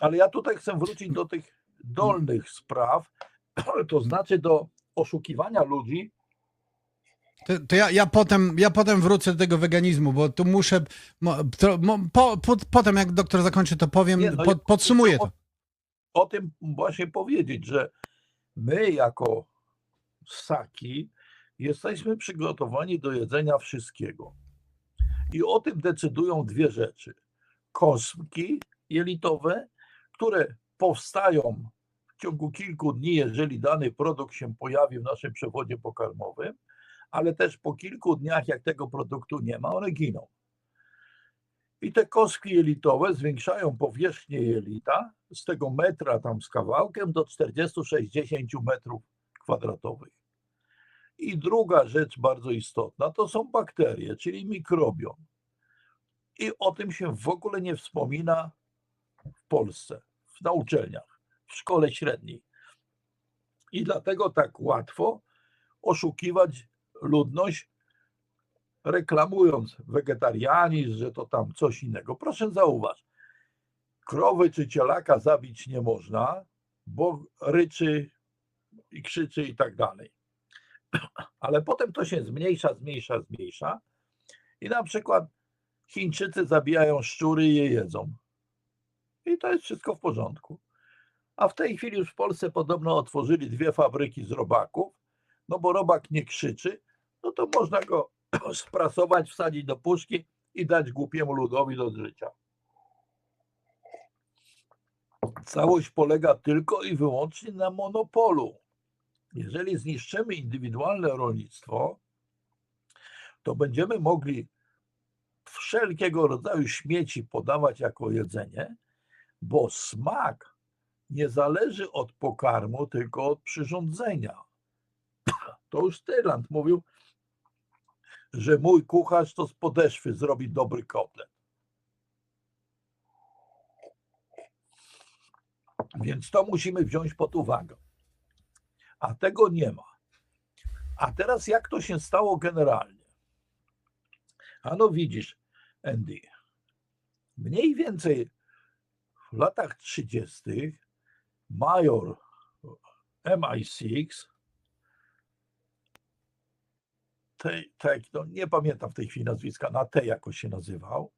Ale ja tutaj chcę wrócić do tych dolnych spraw, to znaczy do oszukiwania ludzi. To, to ja, ja, potem, ja potem wrócę do tego weganizmu, bo tu muszę. mo- Po, po, potem, jak doktor zakończy, to powiem, Nie, no podsumuję to. o, o tym właśnie powiedzieć, że my jako ssaki jesteśmy przygotowani do jedzenia wszystkiego. I o tym decydują dwie rzeczy. Kostki jelitowe, które powstają w ciągu kilku dni, jeżeli dany produkt się pojawi w naszym przewodzie pokarmowym, ale też po kilku dniach, jak tego produktu nie ma, one giną. I te kostki jelitowe zwiększają powierzchnię jelita z tego metra tam z kawałkiem do 40-60 metrów kwadratowych. I druga rzecz bardzo istotna to są bakterie, czyli mikrobiom. I o tym się w ogóle nie wspomina w Polsce, na uczelniach, w szkole średniej. I dlatego tak łatwo oszukiwać ludność, reklamując wegetarianizm, że to tam coś innego. Proszę zauważ, krowy czy cielaka zabić nie można, bo ryczy i krzyczy i tak dalej. Ale potem to się zmniejsza, zmniejsza, zmniejsza i na przykład Chińczycy zabijają szczury i je jedzą. I to jest wszystko w porządku. A w tej chwili już w Polsce podobno otworzyli dwie fabryki z robaków, no bo robak nie krzyczy, no to można go sprasować, wsadzić do puszki i dać głupiemu ludowi do życia. Całość polega tylko i wyłącznie na monopolu. Jeżeli zniszczymy indywidualne rolnictwo, to będziemy mogli wszelkiego rodzaju śmieci podawać jako jedzenie, bo smak nie zależy od pokarmu, tylko od przyrządzenia. To już Tyland mówił, że mój kucharz to z podeszwy zrobi dobry kotlet. Więc to musimy wziąć pod uwagę. A tego nie ma. A teraz jak to się stało generalnie? Ano widzisz, Andy, mniej więcej w latach 30. major MI6 te, te, no nie pamiętam w tej chwili nazwiska, na T jakoś się nazywał,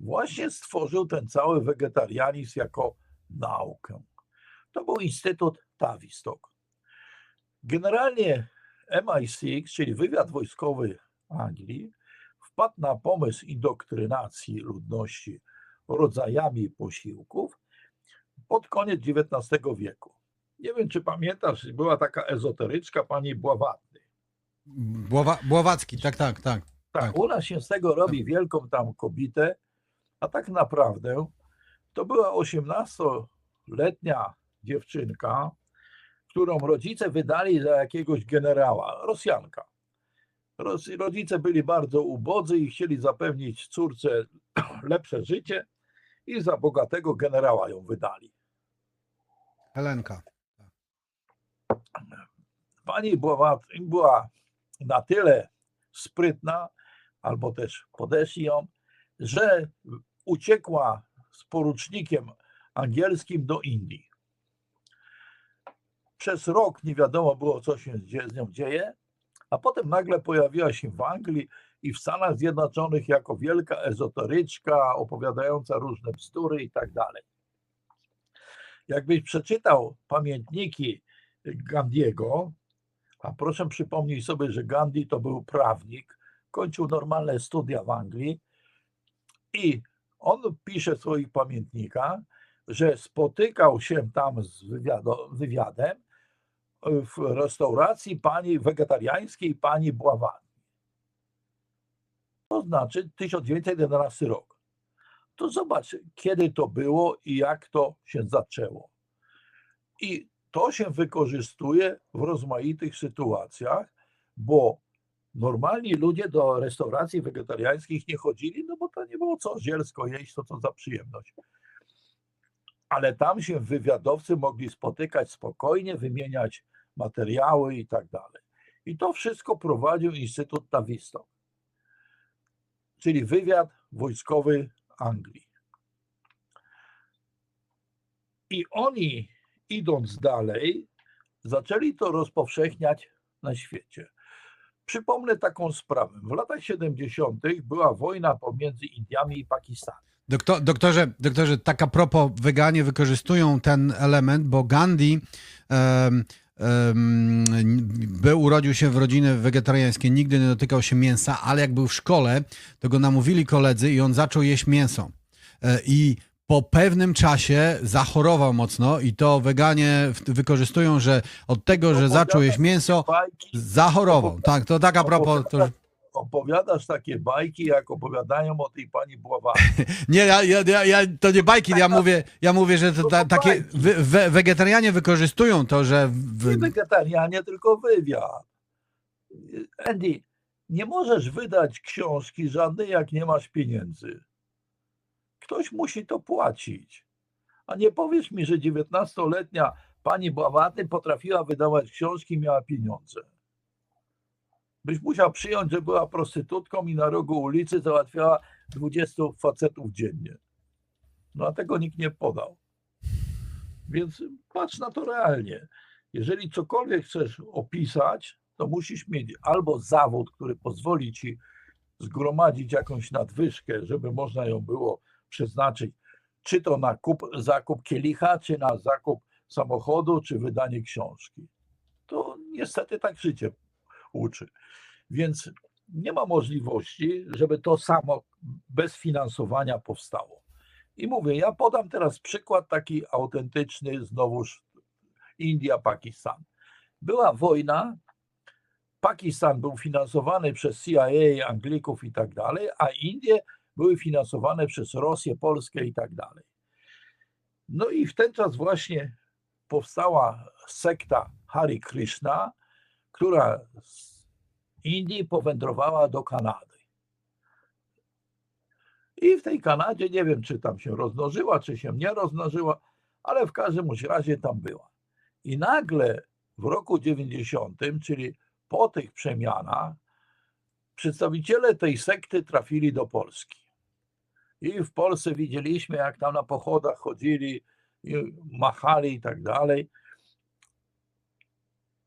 właśnie stworzył ten cały wegetarianizm jako naukę. To był Instytut Tavistock. Generalnie MI6, czyli wywiad wojskowy Anglii, wpadł na pomysł indoktrynacji ludności rodzajami posiłków pod koniec XIX wieku. Nie wiem, czy pamiętasz, była taka ezoteryczka pani Bławatny. Bława, Bławacki, tak, tak, tak. Tak, Tak. u nas się z tego robi wielką tam kobietę, a tak naprawdę to była 18-letnia dziewczynka, którą rodzice wydali za jakiegoś generała, Rosjanka. Ros- Rodzice byli bardzo ubodzy i chcieli zapewnić córce lepsze życie i za bogatego generała ją wydali. Helenka. Pani była, była na tyle sprytna, albo też podeszli ją, że uciekła z porucznikiem angielskim do Indii. Przez rok nie wiadomo było, co się z nią dzieje, a potem nagle pojawiła się w Anglii i w Stanach Zjednoczonych jako wielka ezoteryczka, opowiadająca różne bzdury i tak dalej. Jakbyś przeczytał pamiętniki Gandiego, a proszę przypomnieć sobie, że Gandhi to był prawnik, kończył normalne studia w Anglii i on pisze w swoich pamiętnikach, że spotykał się tam z wywiadem w restauracji pani wegetariańskiej, pani Bławani. To znaczy 1911 rok. To zobacz, kiedy to było i jak to się zaczęło. I to się wykorzystuje w rozmaitych sytuacjach, bo normalni ludzie do restauracji wegetariańskich nie chodzili, no bo to nie było co zielsko jeść, to co za przyjemność. Ale tam się wywiadowcy mogli spotykać spokojnie, wymieniać materiały i tak dalej. I to wszystko prowadził Instytut Tavistock, czyli wywiad wojskowy Anglii. I oni, idąc dalej, zaczęli to rozpowszechniać na świecie. Przypomnę taką sprawę. W latach 70. była wojna pomiędzy Indiami i Pakistanem. Doktor, doktorze, doktorze, tak a propos, weganie wykorzystują ten element, bo Gandhi był, urodził się w rodzinie wegetariańskiej, nigdy nie dotykał się mięsa, ale jak był w szkole, to go namówili koledzy i on zaczął jeść mięso. E, I po pewnym czasie zachorował mocno i to weganie wykorzystują, że od tego, że zaczął jeść mięso, zachorował. Tak, to tak a propos. To, opowiadasz takie bajki, jak opowiadają o tej pani Bława. Nie, ja, ja, ja, to nie bajki, ja mówię, ja mówię że to No ta, takie we, we, wegetarianie wykorzystują to, że w, Nie wegetarianie, tylko wywiad. Andy, nie możesz wydać książki żadnej, jak nie masz pieniędzy. Ktoś musi to płacić. A nie powiesz mi, że 19-letnia pani Bławaty potrafiła wydawać książki i miała pieniądze. Byś musiał przyjąć, że była prostytutką i na rogu ulicy załatwiała 20 facetów dziennie. No a tego nikt nie podał. Więc patrz na to realnie. Jeżeli cokolwiek chcesz opisać, to musisz mieć albo zawód, który pozwoli ci zgromadzić jakąś nadwyżkę, żeby można ją było przeznaczyć, czy to na kup, zakup kielicha, czy na zakup samochodu, czy wydanie książki. To niestety tak życie uczy. Więc nie ma możliwości, żeby to samo bez finansowania powstało. I mówię, ja podam teraz przykład taki autentyczny, znowuż India, Pakistan. Była wojna, Pakistan był finansowany przez CIA, Anglików i tak dalej, a Indie były finansowane przez Rosję, Polskę i tak dalej. No i w ten czas właśnie powstała sekta Hari Krishna, która z Indii powędrowała do Kanady. I w tej Kanadzie nie wiem, czy tam się rozmnożyła, czy się nie rozmnożyła, ale w każdym razie tam była. I nagle w roku 90, czyli po tych przemianach, przedstawiciele tej sekty trafili do Polski. I w Polsce widzieliśmy, jak tam na pochodach chodzili, machali i tak dalej.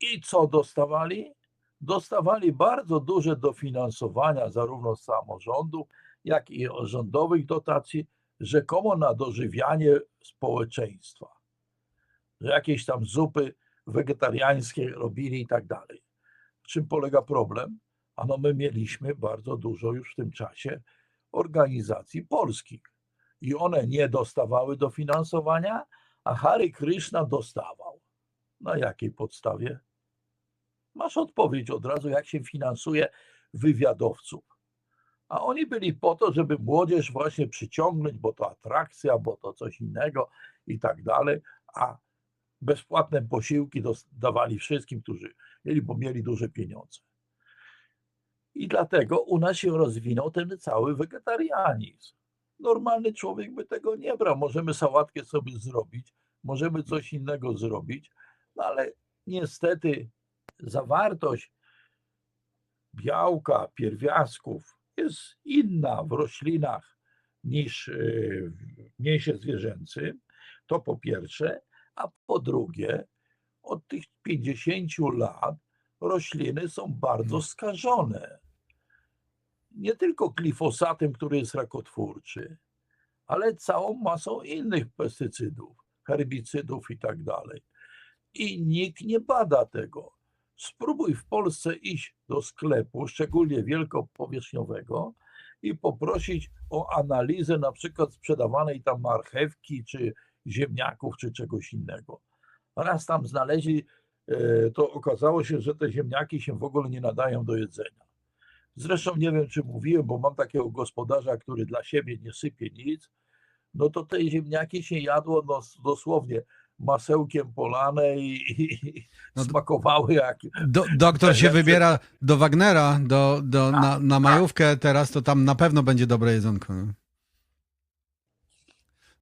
I co dostawali? Dostawali bardzo duże dofinansowania zarówno z samorządów, jak i rządowych dotacji, rzekomo na dożywianie społeczeństwa. Jakieś tam zupy wegetariańskie robili i tak dalej. Czym polega problem? Ano my mieliśmy bardzo dużo już w tym czasie organizacji polskich i one nie dostawały dofinansowania, a Hari Krishna dostawał. Na jakiej podstawie? Masz odpowiedź od razu, jak się finansuje wywiadowców. A oni byli po to, żeby młodzież właśnie przyciągnąć, bo to atrakcja, bo to coś innego i tak dalej, a bezpłatne posiłki dawali wszystkim, którzy mieli, bo mieli duże pieniądze. I dlatego u nas się rozwinął ten cały wegetarianizm. Normalny człowiek by tego nie brał. Możemy sałatkę sobie zrobić, możemy coś innego zrobić, no ale niestety zawartość białka, pierwiastków jest inna w roślinach niż yy, w mięsie zwierzęcym. To po pierwsze, a po drugie, od tych 50 lat rośliny są bardzo skażone. Nie tylko glifosatem, który jest rakotwórczy, ale całą masą innych pestycydów, herbicydów i tak dalej. I nikt nie bada tego. Spróbuj w Polsce iść do sklepu, szczególnie wielkopowierzchniowego, i poprosić o analizę na przykład sprzedawanej tam marchewki, czy ziemniaków, czy czegoś innego. Raz tam znaleźli, e, to okazało się, że te ziemniaki się w ogóle nie nadają do jedzenia. Zresztą nie wiem, czy mówiłem, bo mam takiego gospodarza, który dla siebie nie sypie nic, no to te ziemniaki się jadło no, dosłownie masełkiem polane i, i, i No smakowały jak do, doktor się wybiera do Wagnera, do, do, na, na majówkę teraz, to tam na pewno będzie dobre jedzonko.